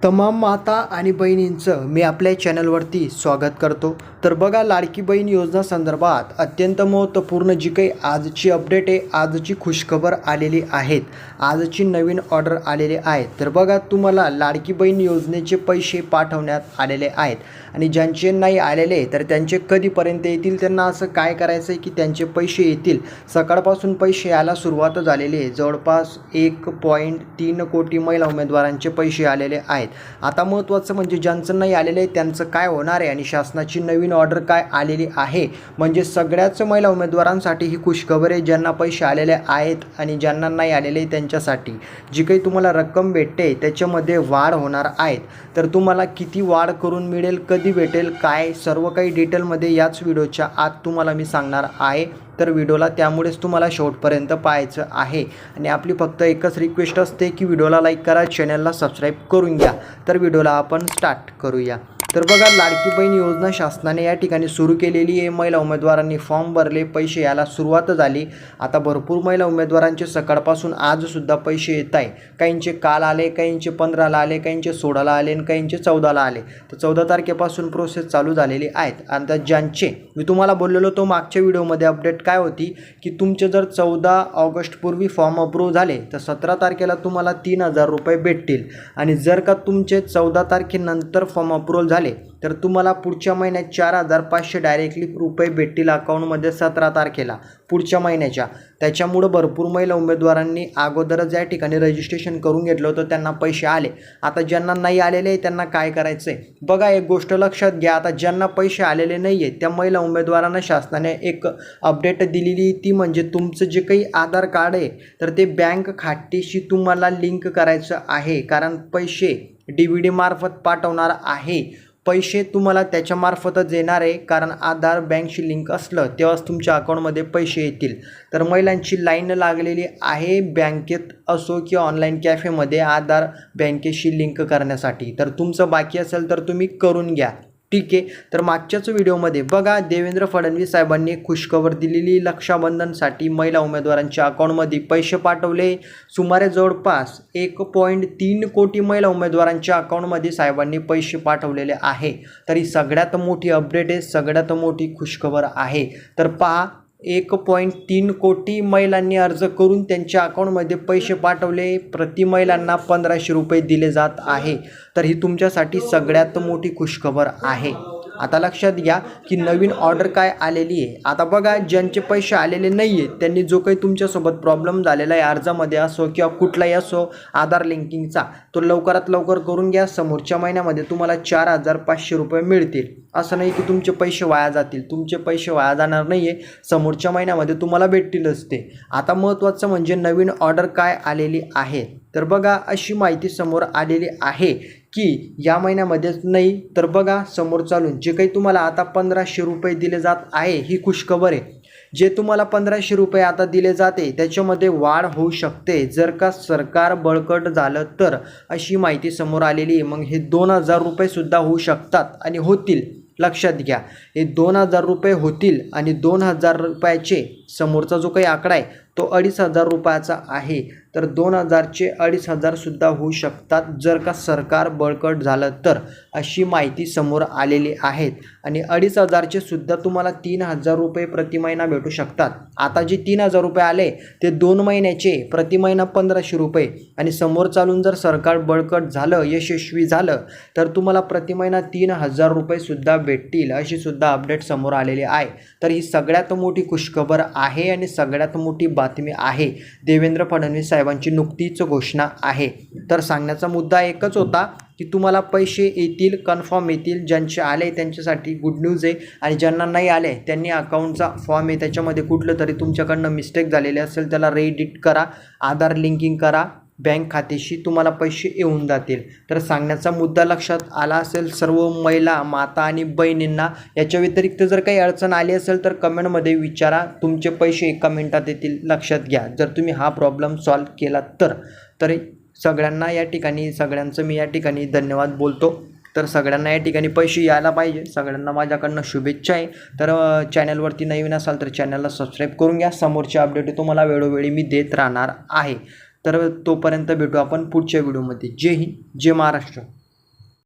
तमाम माता आणि बहिणींचं मी आपल्या चॅनलवरती स्वागत करतो. तर बघा लाडकी बहीण योजना संदर्भात अत्यंत महत्त्वपूर्ण जी काही आजची अपडेट आहे आजची खुशखबर आलेली आहेत. आजची नवीन ऑर्डर आलेली आहेत तर बघा तुम्हाला लाडकी बहीण योजनेचे पैसे पाठवण्यात आलेले आहेत. आणि ज्यांचे नाही आलेले तर त्यांचे कधीपर्यंत येतील? त्यांना असं काय करायचं आहे की त्यांचे पैसे येतील? सकाळपासून पैसे यायला सुरुवात झालेली आहे. जवळपास एक पॉईंट तीन कोटी महिला उमेदवारांचे पैसे आलेले आहेत. आता महत्त्वाचं म्हणजे ज्यांचं नाही आलेलं आहे त्यांचं काय होणार आहे? आणि शासनाची नवीन ऑर्डर काय आलेली आहे? म्हणजे सगळ्याच महिला उमेदवारांसाठी ही खुशखबर आहे ज्यांना पैसे आलेले आहेत आणि ज्यांना नाही आलेले त्यांच्यासाठी. जी काही तुम्हाला रक्कम भेटते त्याच्यामध्ये वाढ होणार आहेत. तर तुम्हाला किती वाढ करून मिळेल कधी भेटेल काय सर्व काही डिटेलमध्ये याच व्हिडिओच्या आत तुम्हाला मी सांगणार आहे. तर व्हिडिओला त्यामुळेच तुम्हाला शेवटपर्यंत पाहायचं आहे. आणि आपली फक्त एकच रिक्वेस्ट असते की व्हिडिओला लाईक करा चॅनलला सबस्क्राईब करून घ्या. तर व्हिडिओला आपण स्टार्ट करूया. तर बघा लाडकी बहीण योजना शासनाने या ठिकाणी सुरू केलेली आहे. महिला उमेदवारांनी फॉर्म भरले पैसे यायला सुरुवात झाली. आता भरपूर महिला उमेदवारांचे सकाळपासून आजसुद्धा पैसे येत आहे. काहींचे काल आले काहींचे पंधराला आले काहींचे सोळाला आले आणि काहींचे चौदाला आले. तर चौदा तारखेपासून प्रोसेस चालू झालेली आहेत. आता ज्यांचे मी तुम्हाला बोललेलो तो मागच्या व्हिडिओमध्ये अपडेट काय होती की तुमचे जर चौदा ऑगस्टपूर्वी फॉर्म अप्रूव्ह झाले तर सतरा तारखेला तुम्हाला तीन हजार रुपये भेटतील. आणि जर का तुमचे चौदा तारखेनंतर फॉर्म अप्रूव्हल झाले तर तुम्हाला पुढच्या महिन्यात चार हजार पाचशे डायरेक्टली रुपये भेटतील अकाउंटमध्ये सतरा तारखेला पुढच्या महिन्याच्या. त्याच्यामुळं भरपूर महिला उमेदवारांनी अगोदरच या ठिकाणी रजिस्ट्रेशन करून घेतलं होतं त्यांना पैसे आले. आता ज्यांना नाही आलेले आहे त्यांना काय करायचं आहे बघा एक गोष्ट लक्षात घ्या आता ज्यांना पैसे आलेले नाही आहेत त्या महिला उमेदवारांना शासनाने एक अपडेट दिलेली ती म्हणजे तुमचं जे काही आधार कार्ड आहे तर ते बँक खात्याशी तुम्हाला लिंक करायचं आहे कारण पैसे डी व्ही डीमार्फत पाठवणार आहे. पैसे तुम्हाला त्याच्यामार्फतच येणार आहे कारण आधार बँकशी लिंक असलं तेव्हाच तुमच्या अकाउंटमध्ये पैसे येतील. तर महिलांची लाईन लागलेली आहे बँकेत असो किंवा ऑनलाईन कॅफेमध्ये आधार बँकेशी लिंक करण्यासाठी. तर तुमचं बाकी असेल तर तुम्ही करून घ्या. ठीक आहे. तर मागच्याच व्हिडिओमध्ये बघा देवेंद्र फडणवीस साहेबांनी खुशखबर दिलेली रक्षाबंधनसाठी महिला उमेदवारांच्या अकाउंटमध्ये पैसे पाठवले. सुमारे जवळपास एक पॉईंट तीन कोटी महिला उमेदवारांच्या अकाउंटमध्ये साहेबांनी पैसे पाठवलेले आहे. तर ही सगळ्यात मोठी अपडेट आहे सगळ्यात मोठी खुशखबर आहे. तर पहा एक पॉईंट तीन कोटी महिलांनी अर्ज करून त्यांच्या अकाउंटमध्ये पैसे पाठवले. प्रति महिलांना पंधराशे रुपये दिले जात आहे. तर ही तुमच्यासाठी सगळ्यात मोठी खुशखबर आहे. आता लक्षात घ्या की नवीन ऑर्डर काय आलेली आहे. आता बघा ज्यांचे पैसे आलेले नाही आहेत त्यांनी जो काही तुमच्यासोबत प्रॉब्लेम झालेला आहे अर्जामध्ये असो किंवा कुठलाही असो आधार लिंकिंगचा तो लवकरात लवकर करून घ्या. समोरच्या महिन्यामध्ये तुम्हाला चार हजार पाचशे रुपये मिळतील. असं नाही की तुमचे पैसे वाया जातील. तुमचे पैसे वाया जाणार नाही आहे समोरच्या महिन्यामध्ये तुम्हाला भेटतीलच ते आता महत्त्वाचं म्हणजे नवीन ऑर्डर काय आलेली आहे? तर बघा अशी माहिती समोर आलेली आहे. की या महिन्यामध्येच नाही तर बघा समोर चालून. जे काही तुम्हाला आता पंधराशे रुपये दिले जात आहे ही खुशखबर आहे. जे तुम्हाला पंधराशे रुपये आता दिले जाते त्याच्यामध्ये वाढ होऊ शकते. जर का सरकार बळकट झालं तर अशी माहिती समोर आलेली आहे. मग हे दोन हजार रुपयेसुद्धा होऊ शकतात आणि होतील. लक्षात घ्या. हे दोन हजार रुपये होतील आणि दोन हजार रुपयाचे समोरचा जो काही आकडा आहे तो अडीच हजार रुपयाचा आहे. तर दोन हजारचे अडीच हजारसुद्धा होऊ शकतात. जर का सरकार बळकट झालं तर अशी माहिती समोर आलेली आहेत. आणि अडीच हजारचे सुद्धा तुम्हाला तीन हजार रुपये प्रति महिना भेटू शकतात. आता जे तीन हजार रुपये आले ते दोन महिन्याचे प्रति महिना पंधराशे रुपये. आणि समोर चालून जर सरकार बळकट झालं यशस्वी झालं तर तुम्हाला प्रति महिना तीन हजार रुपयेसुद्धा भेटतील अशी सुद्धा अपडेट समोर आलेली आहे. तर ही सगळ्यात मोठी खुशखबर आहे आणि सगळ्यात मोठी बातमी आहे. देवेंद्र फडणवीस साहेब साहेबांची नुकतीच घोषणा आहे. तर सांगण्याचा मुद्दा एकच होता की तुम्हाला पैसे येतील कन्फर्म येतील ज्यांचे आले त्यांच्यासाठी गुड न्यूज आहे आणि ज्यांना नाही आले त्यांनी अकाउंटचा फॉर्म आहे. त्याच्यामध्ये कुठलं तरी तुमच्याकडनं मिस्टेक झालेली असेल त्याला रेडिट करा आधार लिंकिंग करा बँक खात्याशी तुम्हाला पैसे येऊन जातील. तर सांगण्याचा मुद्दा लक्षात आला असेल सर्व महिला माता आणि बहिणींना. याच्या व्यतिरिक्त जर काही अडचण आली असेल तर कमेंटमध्ये विचारा. तुमचे पैसे एका मिनिटात येतील लक्षात घ्या. जर तुम्ही हा प्रॉब्लेम सॉल्व केला तर तर सगळ्यांना या ठिकाणी सगळ्यांचं मी या ठिकाणी धन्यवाद बोलतो. तर सगळ्यांना या ठिकाणी पैसे यायला पाहिजे. सगळ्यांना माझ्याकडनं शुभेच्छा आहे. तर चॅनलवरती नवीन असाल तर चॅनलला सबस्क्राईब करून घ्या. समोरचे अपडेट तुम्हाला वेळोवेळी मी देत राहणार आहे. तर तोपर्यंत भेटू आपण पुढच्या व्हिडिओमध्ये. जय हिंद जय महाराष्ट्र.